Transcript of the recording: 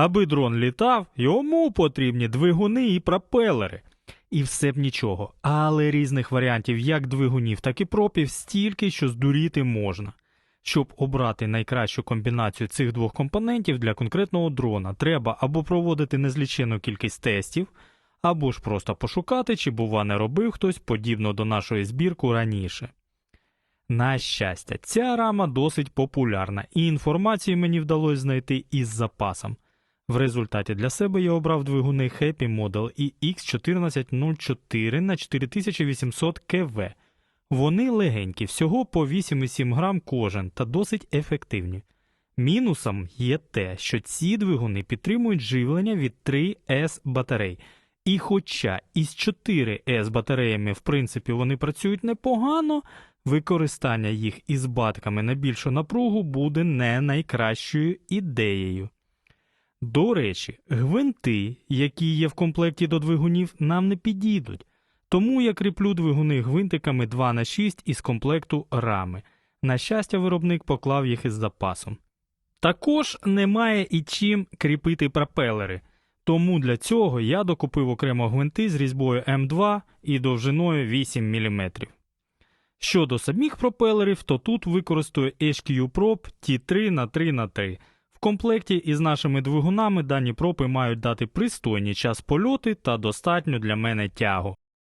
Аби дрон літав, йому потрібні двигуни і пропелери. І все б нічого, але різних варіантів як двигунів, так і пропів стільки, що здуріти можна. Щоб обрати найкращу комбінацію цих двох компонентів для конкретного дрона, треба або проводити незлічену кількість тестів, або ж просто пошукати, чи бува не робив хтось подібно до нашої збірку раніше. На щастя, ця рама досить популярна, і інформацію мені вдалося знайти із запасом. В результаті для себе я обрав двигуни Happy Model і X1404 на 4800 КВ. Вони легенькі, всього по 8,7 грам кожен та досить ефективні. Мінусом є те, що ці двигуни підтримують живлення від 3С батарей. І хоча із 4С батареями, в принципі, вони працюють непогано, використання їх із батками на більшу напругу буде не найкращою ідеєю. До речі, гвинти, які є в комплекті до двигунів, нам не підійдуть. Тому я кріплю двигуни гвинтиками 2 на 6 із комплекту рами. На щастя, виробник поклав їх із запасом. Також немає і чим кріпити пропелери, тому для цього я докупив окремо гвинти з різьбою М2 і довжиною 8 мм. Щодо самих пропелерів, то тут використаю HQ Prop T3 на 3 на 3 В комплекті із нашими двигунами дані пропи мають дати пристойний час польоти та достатню для мене тягу.